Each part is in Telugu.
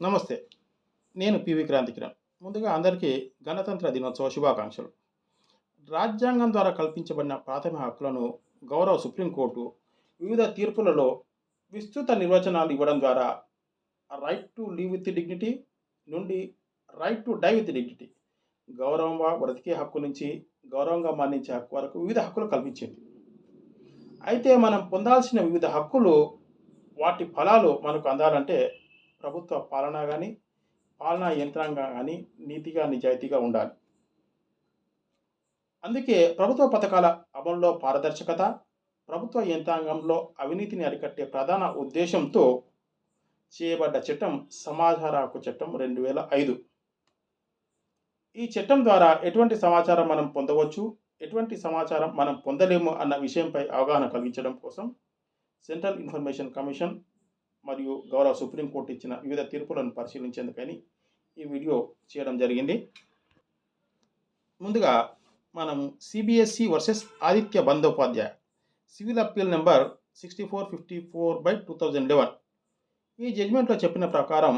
నమస్తే. నేను పివి క్రాంతికిరణ్. ముందుగా అందరికీ గణతంత్ర దినోత్సవ శుభాకాంక్షలు. రాజ్యాంగం ద్వారా కల్పించబడిన ప్రాథమిక హక్కులను గౌరవ సుప్రీంకోర్టు వివిధ తీర్పులలో విస్తృత నిర్వచనాలు ఇవ్వడం ద్వారా right to live with dignity నుండి right to die with dignity గౌరవంగా బ్రతికే హక్కు నుంచి గౌరవంగా మరణించే హక్కు వరకు వివిధ హక్కులు కల్పించింది. అయితే మనం పొందాల్సిన వివిధ హక్కులు వాటి ఫలాలు మనకు అందాలంటే ప్రభుత్వ పాలన కానీ పాలనా యంత్రాంగం కానీ నీతిగా నిజాయితీగా ఉండాలి. అందుకే ప్రభుత్వ పథకాల అమలులో పారదర్శకత ప్రభుత్వ యంత్రాంగంలో అవినీతిని అరికట్టే ప్రధాన ఉద్దేశంతో చేయబడ్డ చట్టం సమాచార హక్కు చట్టం రెండు వేల ఐదు. ఈ చట్టం ద్వారా ఎటువంటి సమాచారం మనం పొందవచ్చు ఎటువంటి సమాచారం మనం పొందలేము అన్న విషయంపై అవగాహన కలిగించడం కోసం సెంట్రల్ ఇన్ఫర్మేషన్ కమిషన్ మరియు గౌరవ సుప్రీంకోర్టు ఇచ్చిన వివిధ తీర్పులను పరిశీలించేందుకని ఈ వీడియో చేయడం జరిగింది. ముందుగా మనం CBSE versus Aditya Bandopadhyay civil appeal number sixty four fifty four by two thousand eleven ఈ జడ్జిమెంట్లో చెప్పిన ప్రకారం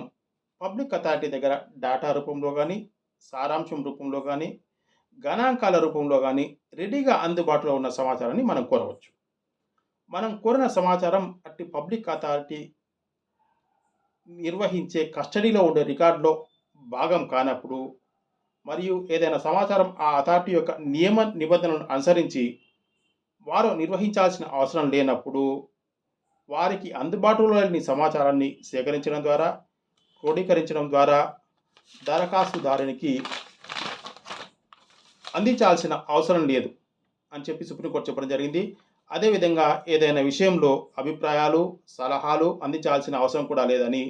పబ్లిక్ అథారిటీ దగ్గర డేటా రూపంలో కానీ సారాంశం రూపంలో కానీ గణాంకాల రూపంలో కానీ రెడీగా అందుబాటులో ఉన్న సమాచారాన్ని మనం కోరవచ్చు. మనం కోరిన సమాచారం అట్టి పబ్లిక్ అథారిటీ నిర్వహించే కస్టడీలో ఉండే రికార్డులో భాగం కానప్పుడు మరియు ఏదైనా సమాచారం ఆ అథారిటీ యొక్క నియమ నిబంధనలను అనుసరించి వారు నిర్వహించాల్సిన అవసరం లేనప్పుడు వారికి అందుబాటులో లేని సమాచారాన్ని సేకరించడం ద్వారా క్రోడీకరించడం ద్వారా దరఖాస్తుదారునికి అందించాల్సిన అవసరం లేదు అని చెప్పి సుప్రీంకోర్టు చెప్పడం జరిగింది. అదేవిధంగా ఏదైనా విషయంలో అభిప్రాయాలు సలహాలు అందించాల్సిన అవసరం కూడా లేదని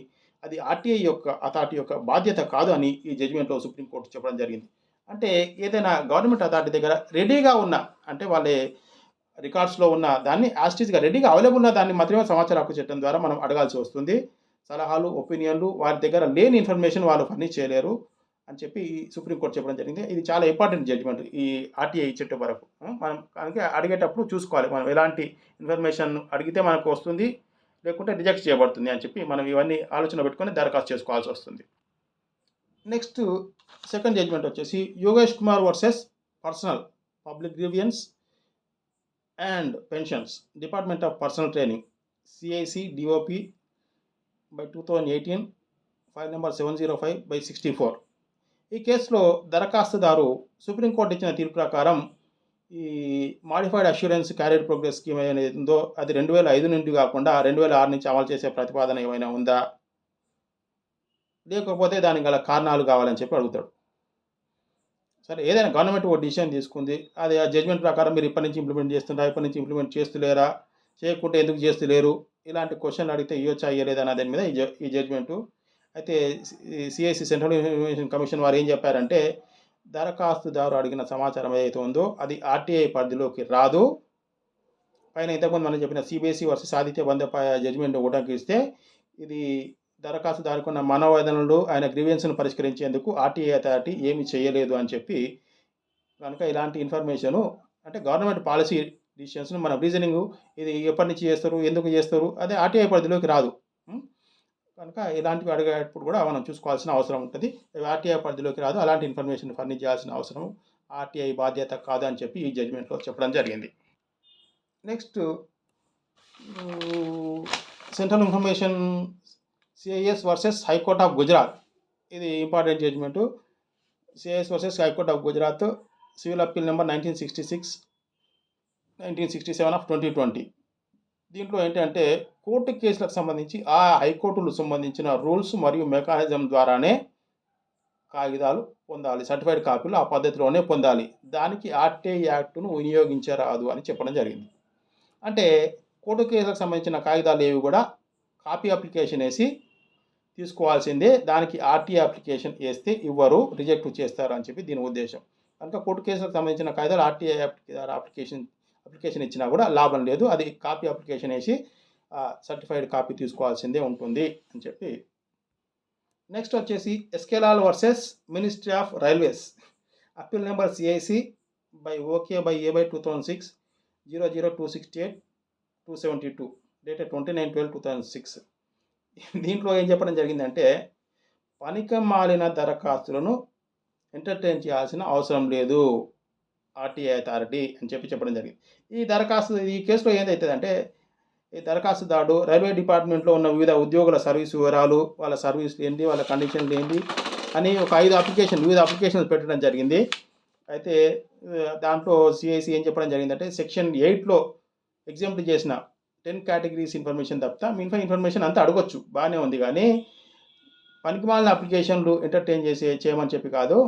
అది ఆర్టీఐ యొక్క అథారిటీ యొక్క బాధ్యత కాదు అని ఈ జడ్జిమెంట్లో సుప్రీంకోర్టు చెప్పడం జరిగింది. అంటే ఏదైనా గవర్నమెంట్ అథారిటీ దగ్గర రెడీగా ఉన్న అంటే వాళ్ళ రికార్డ్స్లో ఉన్న దాన్ని యాస్టీస్గా రెడీగా అవైలబుల్ ఉన్న దాన్ని మాత్రమే సమాచార హక్కు చట్టం ద్వారా మనం అడగాల్సి వస్తుంది. సలహాలు ఒపీనియన్లు వారి దగ్గర లేని ఇన్ఫర్మేషన్ వాళ్ళు ఫర్నిష్ చేయలేరు. అని చెప్పి ఈ సుప్రీంకోర్టు చెప్పడం జరిగింది. ఇది చాలా ఇంపార్టెంట్ జడ్జిమెంట్ ఈ ఆర్టీఐ ఇచ్చేట వరకు. మనం కనుక అడిగేటప్పుడు చూసుకోవాలి. మనం ఎలాంటి ఇన్ఫర్మేషన్ అడిగితే మనకు వస్తుంది లేకుంటే రిజెక్ట్ చేయబడుతుంది అని చెప్పి మనం ఇవన్నీ ఆలోచన పెట్టుకొని దరఖాస్తు చేసుకోవాల్సి వస్తుంది. నెక్స్ట్ సెకండ్ జడ్జిమెంట్ వచ్చేసి Yogesh Kumar versus personnel public grievance and pensions department of personnel training CIC DOP by two thousand eighteen file number seven zero five by sixty four ఈ కేసులో దరఖాస్తుదారు సుప్రీంకోర్టు ఇచ్చిన తీర్పు ప్రకారం ఈ modified assurance carrier progress scheme అనేది ఉందో అది రెండు వేల ఐదు నుండి కాకుండా రెండు వేల ఆరు నుంచి అమలు చేసే ప్రతిపాదన ఏమైనా ఉందా? లేకపోతే దానికి గల కారణాలు కావాలని చెప్పి అడుగుతాడు. సరే ఏదైనా గవర్నమెంట్ ఒక డిసిషన్ తీసుకుంది. అది ఆ జడ్జ్మెంట్ ప్రకారం మీరు ఇప్పటి నుంచి ఇంప్లిమెంట్ చేస్తుంటారా ఇప్పటి నుంచి ఇంప్లిమెంట్ చేస్తులేరా? చేయకుంటే ఎందుకు చేస్తులేరు? ఇలాంటి క్వశ్చన్లు అడిగితే ఇవ్వచ్చా ఇవ్వలేదా అనే దాని మీద ఈ ఈ జడ్జ్మెంటు అయితే సిఐసి సెంట్రల్ ఇన్ఫర్మేషన్ కమిషన్ వారు ఏం చెప్పారంటే దరఖాస్తుదారు అడిగిన సమాచారం ఏదైతే ఉందో అది ఆర్టీఐ పరిధిలోకి రాదు. పైన ఇంతకుముందు మనం చెప్పిన CBSE versus Aditya Bandopadhyay judgement ఉటంకిస్తే ఇది దరఖాస్తుదారుకున్న మనోవేదనలు ఆయన గ్రీవియన్స్ను పరిష్కరించేందుకు ఆర్టీఐ అథారిటీ ఏమి చేయలేదు అని చెప్పి కనుక ఇలాంటి ఇన్ఫర్మేషను అంటే గవర్నమెంట్ పాలసీ డిసిషన్స్ను మన రీజనింగ్ ఇది ఎప్పటి నుంచి చేస్తారు ఎందుకు చేస్తారు అదే ఆర్టీఐ పరిధిలోకి రాదు. కనుక ఇలాంటివి అడిగేటప్పుడు కూడా మనం చూసుకోవాల్సిన అవసరం ఉంటుంది. ఆర్టీఐ పరిధిలోకి రాదు. అలాంటి ఇన్ఫర్మేషన్ ఫర్నిష్ చేయాల్సిన అవసరం ఆర్టీఐ బాధ్యత కాదు అని చెప్పి ఈ జడ్జిమెంట్లో చెప్పడం జరిగింది. Next central information CIS versus high court of Gujarat ఇది important judgement CIS versus high court of Gujarat civil appeal number nineteen sixty six nineteen sixty seven of twenty twenty దీంట్లో ఏంటంటే కోర్టు కేసులకు సంబంధించి ఆ హైకోర్టులకు సంబంధించిన రూల్స్ మరియు మెకానిజం ద్వారానే కాగితాలు పొందాలి సర్టిఫైడ్ కాపీలు ఆ పద్ధతిలోనే పొందాలి. దానికి ఆర్టీఐ యాక్టును వినియోగించరాదు అని చెప్పడం జరిగింది. అంటే కోర్టు కేసులకు సంబంధించిన కాగితాలు ఏవి కూడా కాపీ అప్లికేషన్ వేసి తీసుకోవాల్సిందే దానికి ఆర్టీఐ అప్లికేషన్ వేస్తే ఇవ్వరు రిజెక్ట్ చేస్తారు అని చెప్పి దీని ఉద్దేశం. కనుక కోర్టు కేసులకు సంబంధించిన కాగితాలు ఆర్టీఐ అప్లికేషన్ అప్లికేషన్ ఇచ్చినా కూడా లాభం లేదు. అది కాపీ అప్లికేషన్ వేసి సర్టిఫైడ్ కాపీ తీసుకోవాల్సిందే ఉంటుంది అని చెప్పి. నెక్స్ట్ వచ్చేసి ఎస్కేలాల్ versus ministry of railways. Appeal number CIC by okay by A by two thousand six zero zero two sixty eight two seventy two date twenty nine twelve two thousand six. దీంట్లో ఏం చెప్పడం జరిగిందంటే పనికిమాలిన దరఖాస్తులను ఎంటర్టైన్ చేయాల్సిన అవసరం లేదు. ఆర్టీఐ అథారిటీ అని చెప్పి చెప్పడం జరిగింది. ఈ దరఖాస్తు ఈ కేసులో ఏందవుతుందంటే ఈ దరఖాస్తుదారుడు రైల్వే డిపార్ట్మెంట్లో ఉన్న వివిధ ఉద్యోగుల సర్వీస్ వివరాలు వాళ్ళ సర్వీస్ ఏంటి వాళ్ళ కండిషన్లు ఏంటి అని ఒక ఐదు అప్లికేషన్ వివిధ అప్లికేషన్స్ పెట్టడం జరిగింది. అయితే దాంట్లో సిఐసి ఏం చెప్పడం జరిగిందంటే సెక్షన్ ఎయిట్లో ఎగ్జాంపుల్ చేసిన టెన్ కేటగిరీస్ ఇన్ఫర్మేషన్ తప్ప మిగతా ఇన్ఫర్మేషన్ అంతా అడగొచ్చు బాగానే ఉంది. కానీ పనికిమాలిన అప్లికేషన్లు ఎంటర్టైన్ చేసి చేయమని చెప్పి కాదు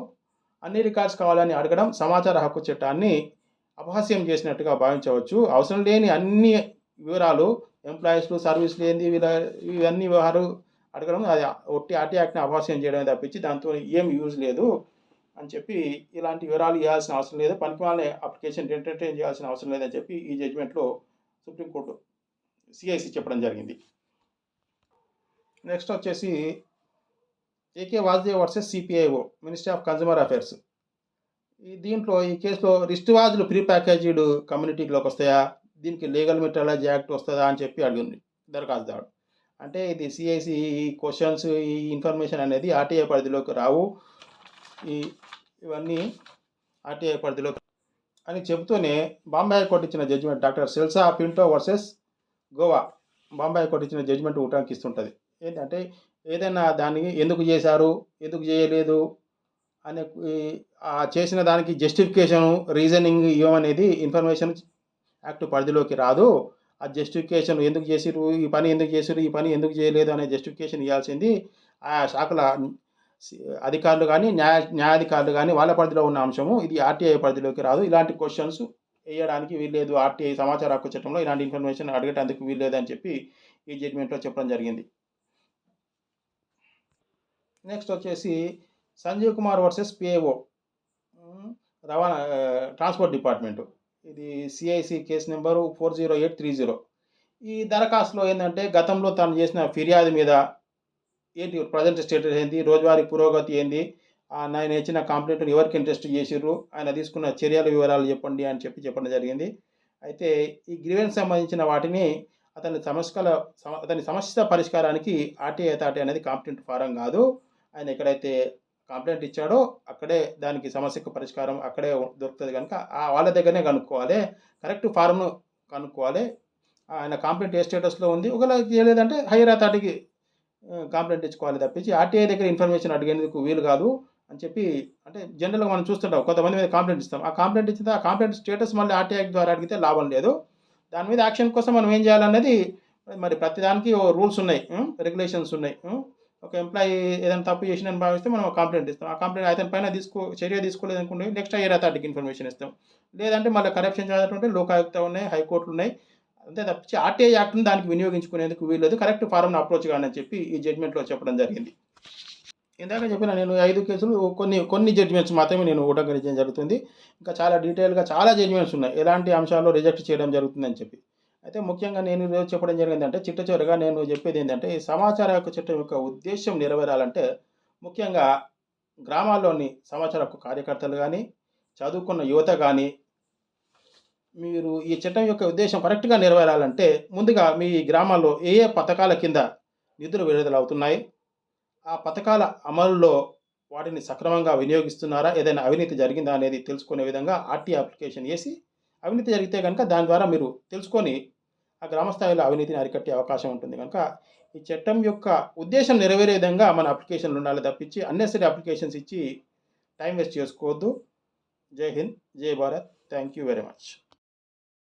అన్ని రికార్డ్స్ కావాలని అడగడం సమాచార హక్కు చట్టాన్ని అపహాస్యం చేసినట్టుగా భావించవచ్చు. అవసరం లేని అన్ని వివరాలు ఎంప్లాయీస్లు సర్వీస్లు ఏంది ఇవన్నీ వ్యవహారం అడగడం అది ఒట్టి ఆర్టీ యాక్ట్ని అపహాస్యం చేయడమే తప్పించి దాంతో ఏం యూజ్ లేదు అని చెప్పి ఇలాంటి వివరాలు ఇవ్వాల్సిన అవసరం లేదు. పనికిమాలిన అప్లికేషన్ ఎంటర్టైన్ చేయాల్సిన అవసరం లేదని చెప్పి ఈ జడ్జిమెంట్లో సుప్రీంకోర్టు సిఐసి చెప్పడం జరిగింది. నెక్స్ట్ వచ్చేసి A K Vajdev versus CPIO ministry of consumer affairs. ఈ దీంట్లో ఈ కేసులో రిస్ట్ వాజులు ప్రీ ప్యాకేజీడ్ కమ్యూనిటీలోకి వస్తాయా? దీనికి లీగల్ మెట్రాలజీ యాక్ట్ వస్తుందా అని చెప్పి అడిగింది దరఖాస్తుదారుడు. అంటే ఇది సిఐసి ఈ క్వశ్చన్స్ ఈ ఇన్ఫర్మేషన్ అనేది ఆర్టీఐ పరిధిలోకి రావు. ఈ ఇవన్నీ ఆర్టీఐ పరిధిలోకి అని చెబుతూనే బాంబే హైకోర్టు ఇచ్చిన judgement doctor Celsa Pinto versus Goa Bombay high court ఇచ్చిన జడ్జిమెంట్ ఉటంకిస్తుంటుంది ఏంటంటే ఏదైనా దాన్ని ఎందుకు చేశారు? ఎందుకు చేయలేదు? అనే ఆ చేసిన దానికి జస్టిఫికేషన్ రీజనింగ్ ఇవ్వమనేది ఇన్ఫర్మేషన్ యాక్ట్ పరిధిలోకి రాదు. ఆ జస్టిఫికేషన్ ఎందుకు చేసిరు ఈ పని ఎందుకు చేసిరు ఈ పని ఎందుకు చేయలేదు? అనే జస్టిఫికేషన్ ఇవ్వాల్సింది ఆ శాఖల అధికారులు కానీ న్యాయ న్యాయాధికారులు కానీ వాళ్ళ పరిధిలో ఉన్న అంశము. ఇది ఆర్టీఐ పరిధిలోకి రాదు. ఇలాంటి క్వశ్చన్స్ వేయడానికి వీల్లేదు. ఆర్టీఐ సమాచార హక్కు చట్టంలో ఇలాంటి ఇన్ఫర్మేషన్ అడగటానికి వీల్లేదు అని చెప్పి ఈ జడ్జిమెంట్లో చెప్పడం జరిగింది. నెక్స్ట్ వచ్చేసి సంజీవ్ కుమార్ వర్సెస్ పిఏఓ రవాణా ట్రాన్స్పోర్ట్ డిపార్ట్మెంట్. ఇది CIC case number four zero eight three zero. ఈ దరఖాస్తులో ఏంటంటే గతంలో తను చేసిన ఫిర్యాదు మీద ఏంటి ప్రజెంట్ స్టేటస్ ఏంది రోజువారీ పురోగతి ఏంది ఆయన ఇచ్చిన కంప్లైంట్ ఎవరికి ఇంట్రెస్ట్ చేసిర్రు ఆయన తీసుకున్న చర్యల వివరాలు చెప్పండి అని చెప్పి చెప్పడం జరిగింది. అయితే ఈ గ్రీవెన్స్ సంబంధించిన వాటిని అతని సమస్యల సమ- అతని సమస్య పరిష్కారానికి ఆర్టీఐ అథారిటీ అనేది కాంపిటెంట్ ఫారం కాదు. ఆయన ఎక్కడైతే కంప్లైంట్ ఇచ్చాడో అక్కడే దానికి సమస్యకు పరిష్కారం అక్కడే దొరుకుతుంది కనుక ఆ వాళ్ళ దగ్గరనే కనుక్కోవాలి. కరెక్ట్ ఫారంను కనుక్కోవాలి. ఆయన కంప్లైంట్ ఏ స్టేటస్లో ఉంది? ఒకవేళ చేయలేదంటే హైయర్ అథారిటీకి కంప్లైంట్ ఇచ్చుకోవాలి తప్పించి ఆర్టీఐ దగ్గర ఇన్ఫర్మేషన్ అడిగేందుకు వీలు కాదు అని చెప్పి అంటే జనరల్గా మనం చూస్తుంటాం. కొంతమంది మీద కంప్లైంట్ ఇస్తాం. ఆ కంప్లైంట్ ఇచ్చిన ఆ కంప్లైంట్ స్టేటస్ మళ్ళీ ఆర్టీఐ ద్వారా అడిగితే లాభం లేదు. దాని మీద యాక్షన్ కోసం మనం ఏం చేయాలన్నది మరి ప్రతిదానికి ఓ రూల్స్ ఉన్నాయి. రెగ్యులేషన్స్ ఉన్నాయి. ఒక ఎంప్లాయీ ఏదైనా తప్పు చేసిందని భావిస్తే మనం కంప్లైంట్ ఇస్తాం. ఆ కంప్లైంట్ అతని పైన తీసుకో చర్య తీసుకోలేదు అనుకుంటే నెక్స్ట్ హైయర్ అథారిటీకి ఇన్ఫర్మేషన్ ఇస్తాం. లేదంటే మళ్ళీ కరప్షన్ చేయాలంటే లోకాయుక్త ఉన్నాయి హైకోర్టులు ఉన్నాయి. అంతే తప్పించి ఆర్టీఐ యాక్ట్ని దానికి వినియోగించుకునేందుకు వీల్లేదు. కరెక్ట్ ఫారంను అప్రోచ్ కానీ చెప్పి ఈ జడ్జ్మెంట్లో చెప్పడం జరిగింది. ఇందాక చెప్పిన నేను ఐదు కేసులు కొన్ని కొన్ని జడ్జిమెంట్స్ మాత్రమే నేను ఉటంకరించడం జరుగుతుంది. ఇంకా చాలా డీటెయిల్గా చాలా జడ్జిమెంట్స్ ఉన్నాయి. ఎలాంటి అంశాల్లో రిజెక్ట్ చేయడం జరుగుతుందని చెప్పి. అయితే ముఖ్యంగా నేను ఈరోజు చెప్పడం జరిగింది అంటే చిట్ట చివరిగా నేను చెప్పేది ఏంటంటే ఈ సమాచార హక్కు చట్టం యొక్క ఉద్దేశం నెరవేరాలంటే ముఖ్యంగా గ్రామాల్లోని సమాచార హక్కు కార్యకర్తలు కానీ చదువుకున్న యువత కానీ మీరు ఈ చట్టం యొక్క ఉద్దేశం కరెక్ట్గా నెరవేరాలంటే ముందుగా మీ గ్రామాల్లో ఏ ఏ పథకాల కింద నిధులు విడుదల అవుతున్నాయి ఆ పథకాల అమలులో వాటిని సక్రమంగా వినియోగిస్తున్నారా ఏదైనా అవినీతి జరిగిందా అనేది తెలుసుకునే విధంగా ఆర్టీ అప్లికేషన్ వేసి అవినీతి జరిగితే కనుక దాని ద్వారా మీరు తెలుసుకొని ఆ గ్రామ స్థాయిలో అవినీతిని అరికట్టే అవకాశం ఉంటుంది. కనుక ఈ చట్టం యొక్క ఉద్దేశం నెరవేరే విధంగా మన అప్లికేషన్లు ఉండాలి తప్పించి అన్నెసరీ అప్లికేషన్స్ ఇచ్చి టైం వేస్ట్ చేసుకోవద్దు. జై హింద్ జై Bharat. Thank you very much